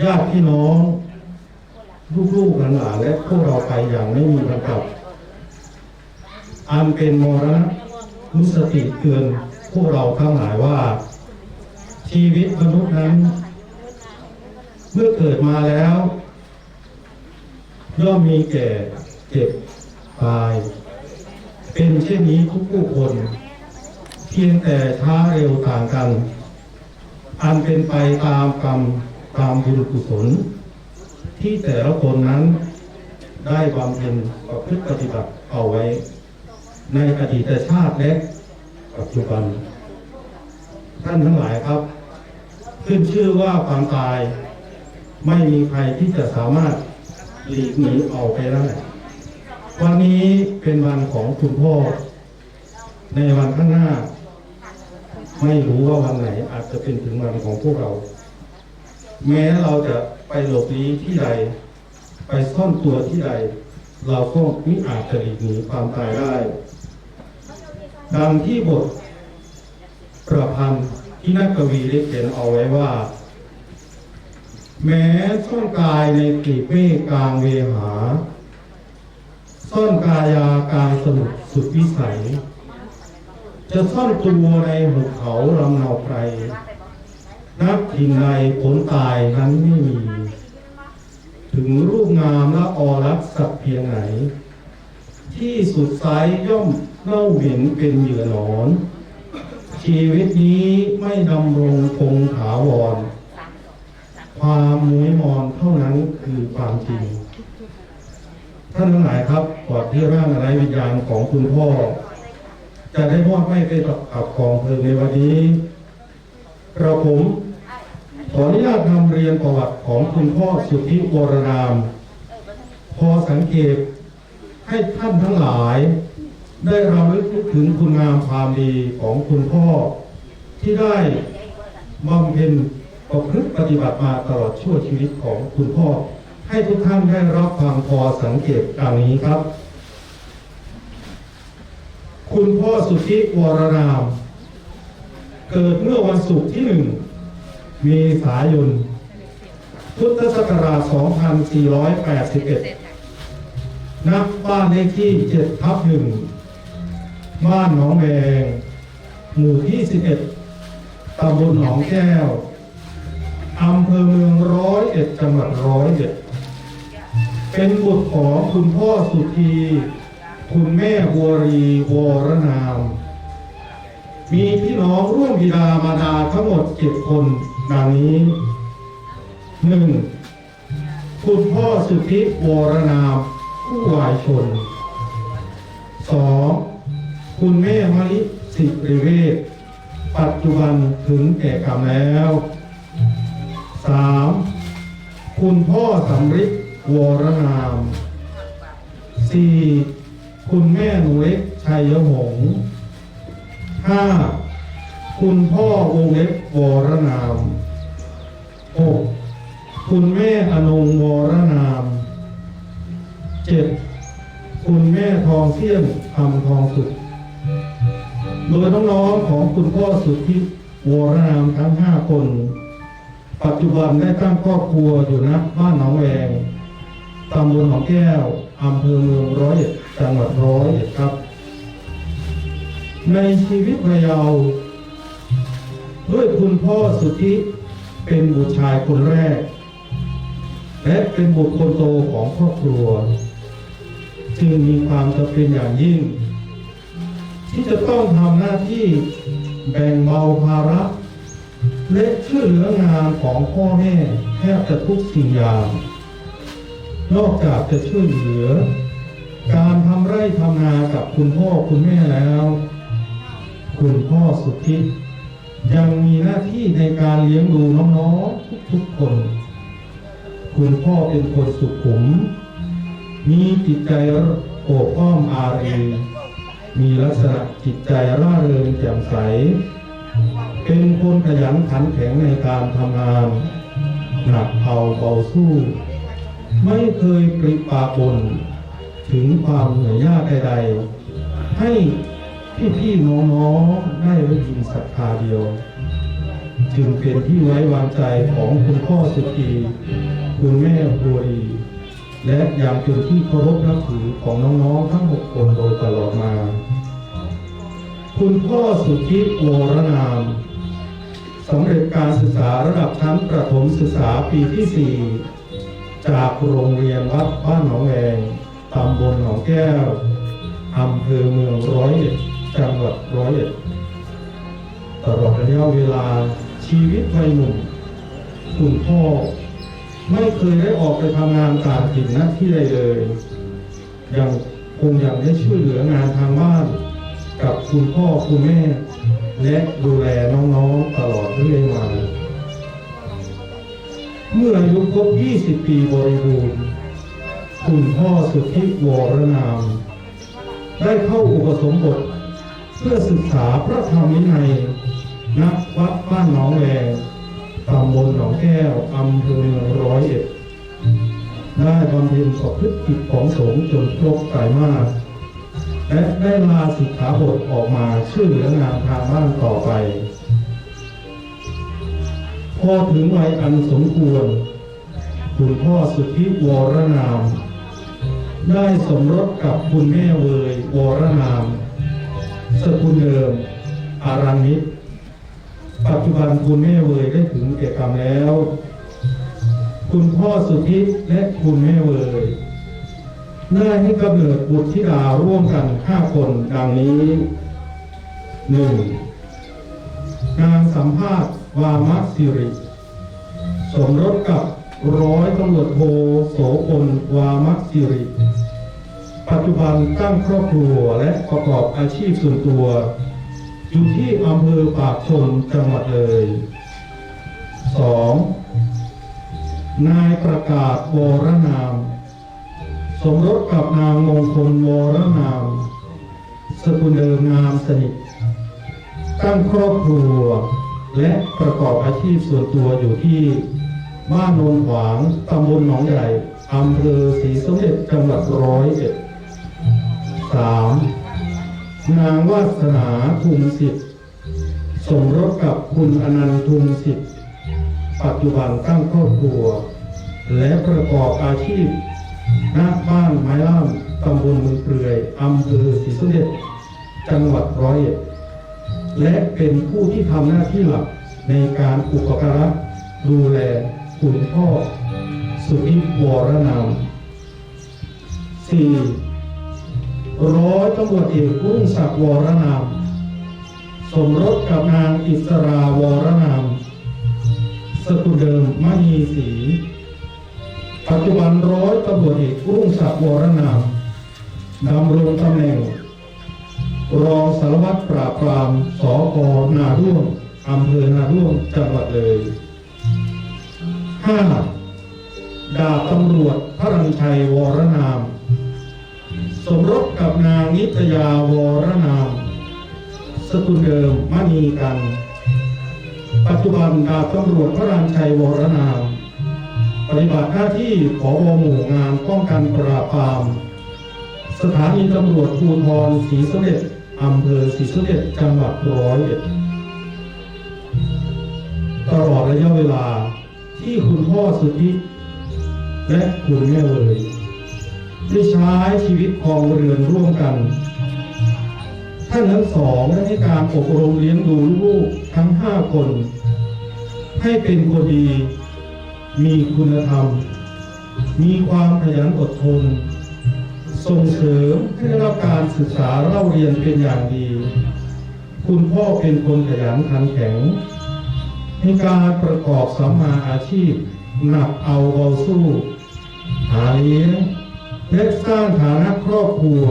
ญาติพี่น้อง ลูกๆหลานๆและพวกเราไปอย่างไม่มีวันกลับ อันเป็นมรณะนุสติเตือนพวกเราทั้งหลายว่า ชีวิตมนุษย์นั้น เมื่อเกิดมาแล้ว ย่อมมีแก่เจ็บตาย เป็นเช่นนี้ทุกผู้คน เพียงแต่ช้าเร็วต่างกัน อันเป็นไปตามกรรม ตามบุญกุศล ที่แต่ละคนนั้นได้บำเพ็ญประพฤติปฏิบัติเอาไว้ ในอดีตชาติและปัจจุบัน ท่านทั้งหลายครับ ขึ้นชื่อว่าความตาย ไม่มีใครที่จะสามารถหลีกหนีออกไปได้วันนี้เป็นวันของคุณพ่อ ในวันข้างหน้า ไม่รู้ว่าวันไหนอาจจะเป็นถึงวันของพวกเรา แม้เราจะไปหลบหลีที่ใด ไปซ่อนตัวที่ใด เราก็มิอาจจะหลีกหนีความตายได้ดังที่บท ประพันธ์ที่นักกวีได้เขียนเอาไว้ว่า แม้ซ่อนกายในกีบเมฆกลางเวหา ซ่อนกายากลางสมุทรสุดวิสัย จะซ่อนตัวในหุบเขาลำเนาไพร นับทินในผลตายนั้นไม่มี ถึงรูปงามและอรักสักเพียงไหน ที่สุดสายย่อมเล่าเห็นเป็นเหยื่อหนอน ชีวิตนี้ไม่ดำรงคงถาวร ความมุ้ยมอนเท่านั้นคือความจริง ท่านทั้งหลายครับก่อนที่ร่างไร้วิญญาณของคุณพ่อ จะได้มอบให้ไปกับกองเพลิงในวันนี้ กระผมขออนุญาตนำเรียนประวัติของคุณพ่อสุทธิวรนาม พอสังเกตให้ท่านทั้งหลาย ได้รำลึกถึงคุณงามความดีของคุณพ่อ ที่ได้บำเพ็ญประพฤติปฏิบัติมาตลอดชั่วชีวิตของคุณพ่อ ให้ทุกท่านได้รับความพอสังเกตดังนี้ครับ คุณพ่อสุทธิวรนาม เกิดเมื่อวันศุกร์ที่หนึ่งเมษายน พุทธศักราช 2481นับบ้านเลขที่7ทับ1บ้านหนองแวงหมู่ที่ 11 ตำบลหนองแก้ว อำเภอเมืองร้อยเอ็ดจังหวัดร้อยเอ็ด เป็นบุตรของคุณพ่อสุธี คุณแม่บัวรีวรนาม มีพี่น้องร่วมบิดามารดาทั้งหมดเจ็ดคนดังนี้หนึ่งคุณพ่อสุทธิวรนามผู้วายชนสองคุณแม่มะลิสิริเวศปัจจุบันถึงแก่กรรมแล้วสามคุณพ่อสำริดวรนามสี่คุณแม่หนูเล็กชัยหงส์ ห้าคุณพ่อวงเล็บวรนามหกคุณแม่อนงวรนามเจ็ดคุณแม่ทองเสี้ยนทำทองสุด โดยน้องๆของคุณพ่อสุดทธิวรนามทั้งห้าคน ปัจจุบันได้ตั้งครอบครัวอยู่ณบ้านหนองแวงตำบลหนองแก้วอำเภอเมืองร้อยเอ็ดจังหวัดร้อยเอ็ดครับ ในชีวิตยเยาวด้วยคุณพ่อสุทธิเป็นบุตรชายคนแรก และเป็นบุตรคนโตของครอบครัว จึงมีความจำเป็นอย่างยิ่ง ที่จะต้องทำหน้าที่แบ่งเบาภาระ และช่วยเหลืองานของพ่อแม่แทบจะทุกสิ่งอย่างนอกจากจะช่วยเหลือ การทำไร่ทำนากับคุณพ่อคุณแม่แล้ว คุณพ่อสุทธิยังมีหน้าที่ในการเลี้ยงดูน้องๆทุกๆคน คุณพ่อเป็นคนสุขุม มีจิตใจโอบอ้อมอารีมีลักษณะจิตใจร่าเริงแจ่มใส เป็นคนขยันขันแข็งในการทำงาน หนักเอาเบาสู้ ไม่เคยปริปากบน ถึงความเหนื่อยยากใดๆให้ พี่ๆน้องๆได้ได้ยินศรัทธาเดียว จึงเป็นที่ไว้วางใจของคุณพ่อสุกีคุณแม่บัวรีและยังเป็นที่เคารพนับถือของน้องๆทั้งหกคนโดยตลอดมา คุณพ่อสุธิวรนามสำเร็จการศึกษาระดับชั้นประถมศึกษาปีที่ 4 จากโรงเรียนวัดบ้านหนองแวงตำบลหนองแก้วอำเภอเมืองร้อยเอ็ด จังหวัดร้อยเอ็ดตลอดระยะเวลาชีวิตวัยหนุ่มคุณพ่อ ไม่เคยได้ออกไปทำงานต่างถิ่นนักที่ใดเลยยังคงยังได้ช่วยเหลืองานทางบ้าน กับคุณพ่อคุณแม่ และดูแลน้องๆตลอดเรื่อยมาเมื่ออายุครบ 20 ปีบริบูรณ์ คุณพ่อสุทธิวรนาม ได้เข้าอุปสมบท เพื่อศึกษาพระธรรมวินัยณวัดบ้านหนองแวงตำบลหนองแก้วอำเภอเมืองร้อยเอ็ดได้บำเพ็ญประพฤติกิจของสงฆ์จนครบไตรมาสและได้ลาสิกขาบทออกมาช่วยเหลืองานทางบ้านต่อไป พอถึงวัยอันสมควร คุณพ่อสุทธิวรนาม ได้สมรสกับคุณแม่เวย วรนาม สกุลเดิมอารันนิตปัจจุบันคุณแม่เวยได้ถึงแก่กรรมแล้ว คุณพ่อสุทธิและคุณแม่เวยได้ให้กำเนิดบุตรธิดาร่วมกันห้าคนดังนี้หนึ่งนางสัมภาษณ์วามะสิริ สมรสกับร้อยตำรวจโทโสพลวามะสิริ ปัจจุบันตั้งครอบครัวและประกอบอาชีพส่วนตัว อยู่ที่อำเภอปากชมจังหวัดเลย 2. นายประกาศวรนาม สมรสกับนางมงคลวรนาม สกุลเดิมนามสนิท ตั้งครอบครัว และประกอบอาชีพส่วนตัวอยู่ที่บ้านโนนขวาง ตำบลหนองใหญ่ อำเภอศรีสมเด็จ จังหวัดร้อยเอ็ด นางวาสนาทุมสิทธิ์สมรสกับคุณอนันต์ทุมสิทธิ์ปัจจุบันตั้งครอบครัว และประกอบอาชีพณบ้านไม้ล่ามตำบลมือเปลือยอำเภอศรีสมเด็จจังหวัดร้อยเอ็ดและเป็นผู้ที่ทำหน้าที่หลักในการอุปการะดูแลคุณพ่อ สุทธิวรนาม 4. ร้อยตำรวจเอกรุ่งศักดิ์วรนาม สมรสกับนางอิสราวรนาม สกุลเดิมมณีศรีปัจจุบันร้อยตำรวจเอกรุ่งศักดิ์วรนามดำรงตำแหน่ง รองสารวัตรปราบปรามสพนาร่วงอำเภอนาร่วงจังหวัดเลย 5. ดาบตำรวจพระรัญชัยวรนาม สมรสกับนางนิตยาวรนาม สกุลเดิมมณีกัน ปัจจุบันดาบตำรวจพระรัญชัยวรนาม ปฏิบัติหน้าที่ผอวหมู่งานป้องกันปราบปราม สถานีตำรวจภูธรศรีสมเด็จอำเภอศรีสมเด็จจังหวัดร้อยเอ็ดตลอดระยะเวลาที่คุณพ่อสุทธิและคุณแม่เวย ได้ใช้ชีวิตครองเรือนร่วมกัน ท่านทั้งสองได้ให้การอบรมเลี้ยงดูลูกทั้งห้าคน ให้เป็นคนดี มีคุณธรรม มีความขยันอดทน ส่งเสริมให้ได้รับการศึกษาเล่าเรียนเป็นอย่างดี คุณพ่อเป็นคนขยันขันแข็งในการประกอบสัมมาอาชีพหนักเอาเบาสู้ หาเลี้ยง และสร้างฐานะครอบครัว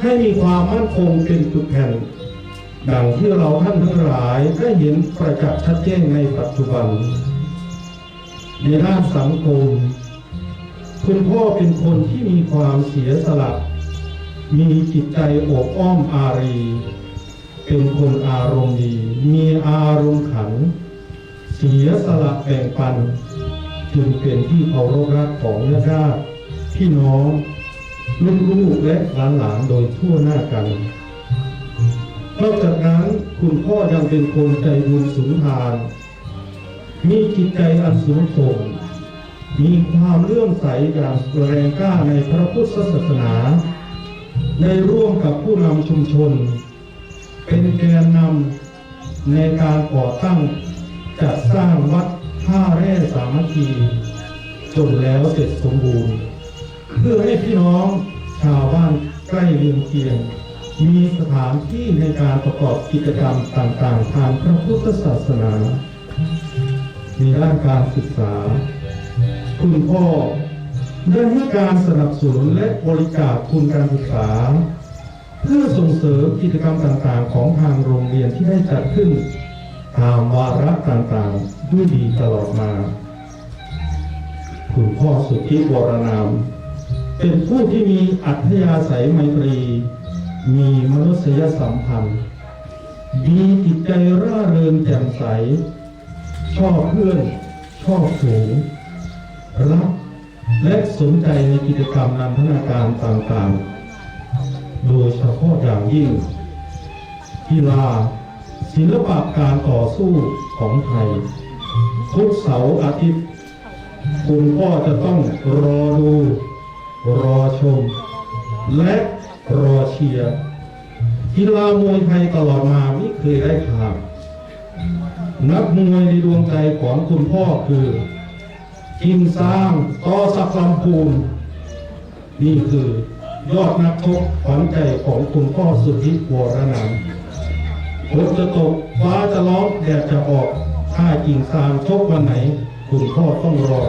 ให้มีความมั่นคงเป็นจุดแผ่นดังที่เราท่านทั้งหลายได้เห็นประจักษ์ชัดเจนในปัจจุบัน ในด้านสังคม คุณพ่อเป็นคนที่มีความเสียสละ มีจิตใจโอบอ้อมอารี เป็นคนอารมณ์ดี มีอารมณ์ขัน เสียสละแบ่งปัน จึงเป็นที่เคารพรักของญาติ พี่น้องลูกๆและหลานๆโดยทั่วหน้ากันไม่อกจากนั้นคุณพ่อยังเป็นคนใจบุญสุนทาน มีจิตใจอันสูงส่ง มีความเลื่อมใสอย่างแรงกล้าในพระพุทธศาสนา ได้ร่วมกับผู้นำชุมชน เป็นแกนนำในการก่อตั้งจัดสร้างวัดท่าแร่สามัคคีจนแล้วเสร็จสมบูรณ์ พื่อให้พี่น้องชาวบ้านใกล้เรือนเคียง มีสถานที่ในการประกอบกิจกรรมต่างๆ ทางพระพุทธศาสนา มีด้านการศึกษา คุณพ่อได้ให้การสนับสนุนและบริจาคทุนการศึกษา เพื่อส่งเสริมกิจกรรมต่างๆ ของทางโรงเรียนที่ได้จัดขึ้น ตามวาระต่างๆ ด้วยดีตลอดมา คุณพ่อสุทธิวรนาม เป็นผู้ที่มีอัธยาศัยไมตรี มีมนุษยสัมพันธ์ มีจิตใจร่าเริงแจ่มใส ชอบเพื่อน ชอบสูง รักและสนใจในกิจกรรมนันทนาการต่างๆ โดยเฉพาะอย่างยิ่งกีฬาศิลปะการต่อสู้ของไทย ทุกเสาร์อาทิตย์ คุณพ่อจะต้องรอดู รอชม และรอเชียร์กีฬามวยไทยตลอดมาไม่เคยได้ขาดนักมวยในดวงใจของคุณพ่อคือกิมซางต่อสักลำพูนนี่คือยอดนักชกขวัญใจของคุณพ่อสุทธิวรนามฝนจะตกฟ้าจะร้องแดดจะออกถ้ากิ่งซางชกวันไหน คุณพ่อต้องรอ